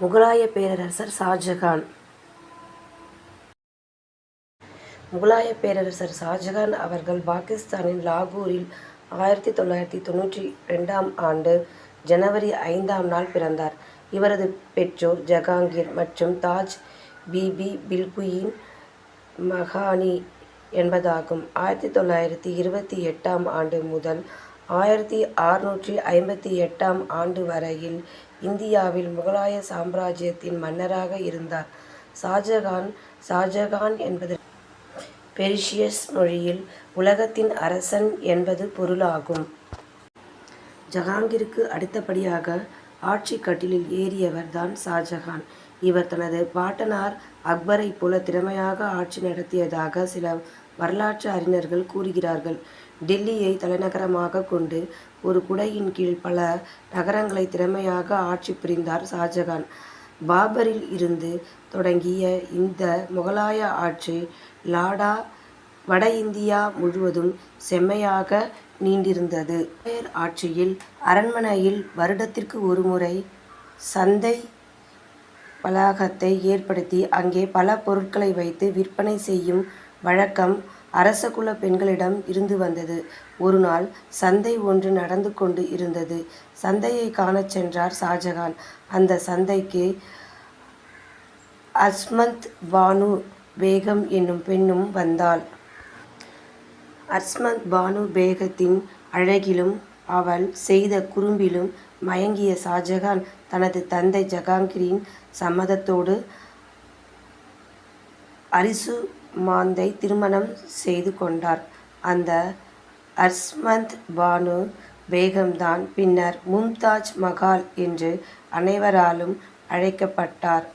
முகலாய பேரரசர் ஷாஜகான் முகலாய பேரரசர் ஷாஜகான் அவர்கள் பாகிஸ்தானின் லாகூரில் ஆயிரத்தி தொள்ளாயிரத்தி தொண்ணூற்றி ரெண்டாம் ஆண்டு ஜனவரி ஐந்தாம் நாள் பிறந்தார். இவரது பெற்றோர் ஜகாங்கீர் மற்றும் தாஜ் பிபி பில்குயின் மகானி என்பதாகும். ஆயிரத்தி தொள்ளாயிரத்தி இருபத்தி எட்டாம் ஆண்டு முதல் ஆயிரத்தி அறுநூற்றி ஐம்பத்தி எட்டாம் ஆண்டு வரையில் இந்தியாவில் முகலாய சாம்ராஜ்யத்தின் மன்னராக இருந்தார். ஷாஜகான் ஷாஜகான் என்பது பெர்ஷியஸ் மொழியில் உலகத்தின் அரசன் என்பது பொருளாகும். ஜஹாங்கிற்கு அடுத்தபடியாக ஆட்சி கட்டிலில் ஏறியவர் தான் ஷாஜகான். இவர் தனது பாட்டனார் அக்பரைப் போல திறமையாக ஆட்சி நடத்தியதாக சில வரலாற்று அறிஞர்கள் கூறுகிறார்கள். டெல்லியை தலைநகரமாக கொண்டு ஒரு குடையின் கீழ் பல நகரங்களை திறமையாக ஆட்சி புரிந்தார் ஷாஜகான். பாபரில் இருந்து தொடங்கிய இந்த முகலாய ஆட்சி லாடா வட இந்தியா முழுவதும் செம்மையாக நீண்டிருந்தது. ஆட்சியில் அரண்மனையில் வருடத்திற்கு ஒருமுறை சந்தை வளாகத்தை ஏற்படுத்தி அங்கே பல பொருட்களை வைத்து விற்பனை செய்யும் வழக்கம் அரசகுலப் பெண்களிடம் இருந்து வந்தது. ஒரு நாள் சந்தை ஒன்று நடந்து கொண்டு இருந்தது. சந்தையைக் காணச் சென்றார் ஷாஜகான். அந்த சந்தைக்கு அஸ்மந்த் பானு பேகம் என்னும் பெண்ணும் வந்தாள். அஸ்மந்த் பானு பேகத்தின் அழகிலும் அவள் செய்த குறும்பிலும் மயங்கிய ஷாஜகான் தனது தந்தை ஜகாங்கீரின் சம்மதத்தோடு அரிசு மாந்தை திருமணம் செய்து கொண்டார். அந்த அர்ஸ்மந்த் பானு பேகம்தான் பின்னர் மும்தாஜ் மகால் என்று அனைவராலும் அழைக்கப்பட்டார்.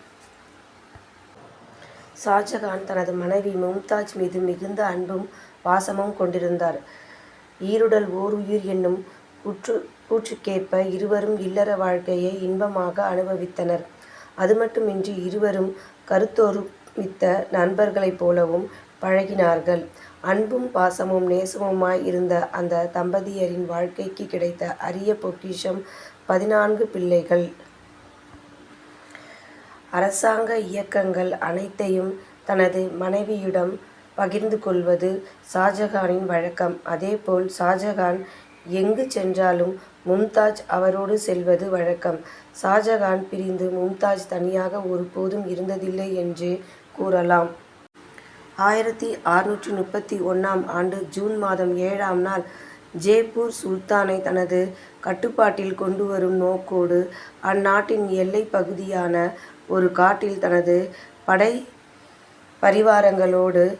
ஷாஜகான் தனது மனைவி மும்தாஜ் மீது மிகுந்த அன்பும் பாசமும் கொண்டிருந்தார். ஈருடல் ஓர் உயிர் என்னும் கூற்றுக்கேற்ப இருவரும் இல்லற வாழ்க்கையை இன்பமாக அனுபவித்தனர். அதுமட்டுமின்றி இருவரும் மித்த நண்பர்களைப் போலவும் பழகினார்கள். அன்பும் பாசமும் நேசமுமாய் இருந்த அந்த தம்பதியரின் வாழ்க்கைக்கு கிடைத்த அரிய பொக்கிஷம் பதினான்கு பிள்ளைகள். அரசாங்க இயக்கங்கள் அனைத்தையும் தனது மனைவியிடம் பகிர்ந்து கொள்வது ஷாஜகானின் வழக்கம். அதேபோல் ஷாஜகான் எங்கு சென்றாலும் மும்தாஜ் அவரோடு செல்வது வழக்கம். ஷாஜகான் பிரிந்து மும்தாஜ் தனியாக ஒருபோதும் இருந்ததில்லை என்றே கூறலாம். ஆயிரத்தி அறுநூற்றி முப்பத்தி ஒன்னாம் ஆண்டு ஜூன் மாதம் ஏழாம் நாள் ஜெய்ப்பூர் சுல்தானை தனது கட்டுப்பாட்டில் கொண்டுவரும் நோக்கோடு அந்நாட்டின் எல்லைப் பகுதியான ஒரு காட்டில் தனது படை பரிவாரங்களோடு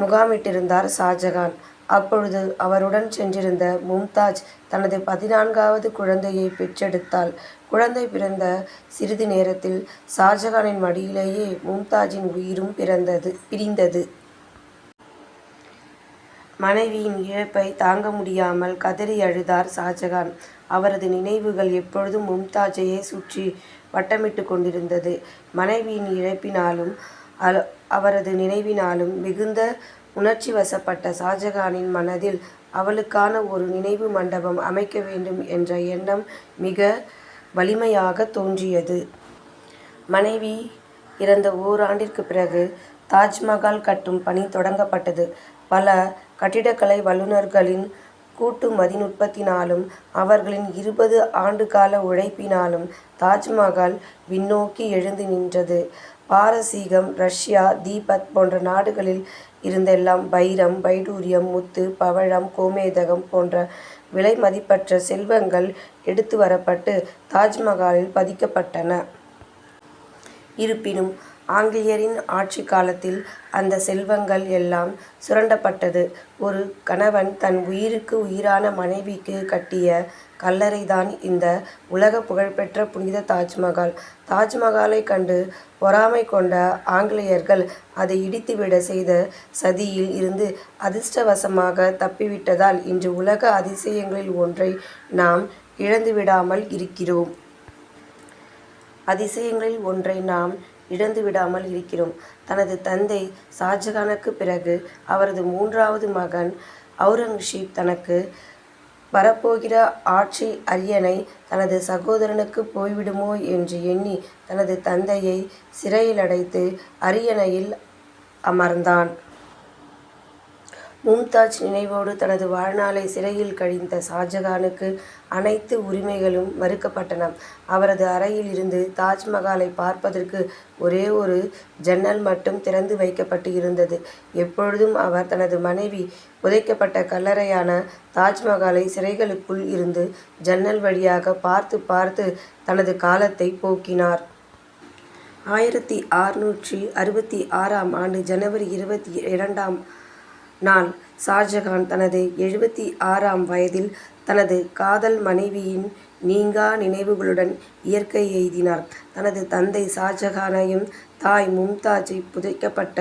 முகாமிட்டிருந்தார் ஷாஜகான். அப்பொழுது அவருடன் சென்றிருந்த மும்தாஜ் தனது பதினான்காவது குழந்தையை பெற்றெடுத்தாள். குழந்தை பிறந்த சிறிது நேரத்தில் ஷாஜகானின் மடியிலேயே மும்தாஜின் உயிரும் பிறந்தது பிரிந்தது. மனைவியின் இழப்பை தாங்க முடியாமல் கதறி அழுதார் ஷாஜகான். அவரது நினைவுகள் எப்பொழுதும் மும்தாஜையே சுற்றி வட்டமிட்டுக் கொண்டிருந்தது. மனைவியின் இழப்பினாலும் அவரது நினைவினாலும் மிகுந்த உணர்ச்சி வசப்பட்ட ஷாஜகானின் மனதில் அவளுக்கான ஒரு நினைவு மண்டபம் அமைக்க வேண்டும் என்ற எண்ணம் மிக வலிமையாக தோன்றியது. மனைவி இறந்த ஓராண்டிற்கு பிறகு தாஜ்மஹால் கட்டும் பணி தொடங்கப்பட்டது. பல கட்டிடக்கலை வல்லுனர்களின் கூட்டு மதிநுட்பத்தினாலும் அவர்களின் இருபது ஆண்டுகால உழைப்பினாலும் தாஜ்மஹால் விண்ணோக்கி எழுந்து நின்றது. பாரசீகம் ரஷ்யா தீபத் போன்ற நாடுகளில் இருந்தெல்லாம் வைரம் வைடூரியம் முத்து பவழம் கோமேதகம் போன்ற விலைமதிப்பற்ற செல்வங்கள் எடுத்து வரப்பட்டு தாஜ்மஹாலில் பதிக்கப்பட்டன. இருப்பினும் ஆங்கிலேயரின் ஆட்சிக் காலத்தில் அந்த செல்வங்கள் எல்லாம் சுரண்டப்பட்டது. ஒரு கணவன் தன் உயிருக்கு உயிரான மனைவிக்கு கட்டிய கல்லறைதான் இந்த உலக புகழ்பெற்ற புனித தாஜ்மஹால் தாஜ்மஹாலை கண்டு பொறாமை கொண்ட ஆங்கிலேயர்கள் அதை இடித்துவிடச் செய்த சதியில் இருந்து அதிர்ஷ்டவசமாக தப்பிவிட்டதால் இன்று உலக அதிசயங்களில் ஒன்றை நாம் இழந்துவிடாமல் இருக்கிறோம். அதிசயங்களில் ஒன்றை நாம் இழந்து விடாமல் இருக்கிறோம். தனது தந்தை ஷாஜகானுக்குப் பிறகு அவரது மூன்றாவது மகன் அவுரங்கசீப் தனக்கு வரப்போகிற ஆட்சி அரியணை தனது சகோதரனுக்கு போய்விடுமோ என்று எண்ணி தனது தந்தையை சிறையிலடைத்து அரியணையில் அமர்ந்தான். மும்தாஜ் நினைவோடு தனது வாழ்நாளை சிறையில் கழிந்த ஷாஜகானுக்கு அனைத்து உரிமைகளும் மறுக்கப்பட்டன. அவரது அறையில் இருந்து தாஜ்மகாலை பார்ப்பதற்கு ஒரே ஒரு ஜன்னல் மட்டும் திறந்து வைக்கப்பட்டு இருந்தது. எப்பொழுதும் அவர் தனது மனைவி புதைக்கப்பட்ட கல்லறையான தாஜ்மகாலை சிறைகளுக்குள் இருந்து ஜன்னல் வழியாக பார்த்து பார்த்து தனது காலத்தை போக்கினார். ஆயிரத்தி அறுநூற்றி அறுபத்தி ஆறாம் ஆண்டு ஜனவரி இருபத்தி இரண்டாம் நாள் ஷாஜகான் தனது எழுபத்தி ஆறாம் வயதில் தனது காதல் மனைவியின் நீங்கா நினைவுகளுடன் இயற்கை எய்தினார். தனது தந்தை ஷாஜகானையும் தாய் மும்தாஜை புதைக்கப்பட்ட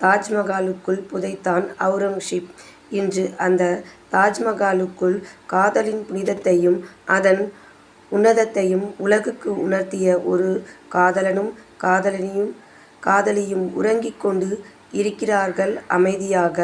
தாஜ்மஹாலுக்குள் புதைத்தான் அவுரங்ஷீப் இன்று அந்த தாஜ்மஹாலுக்குள் காதலின் புனிதத்தையும் அதன் உன்னதத்தையும் உலகுக்கு உணர்த்திய ஒரு காதலனும் காதலியும் உறங்கிக் கொண்டு இருக்கிறார்கள் அமைதியாக.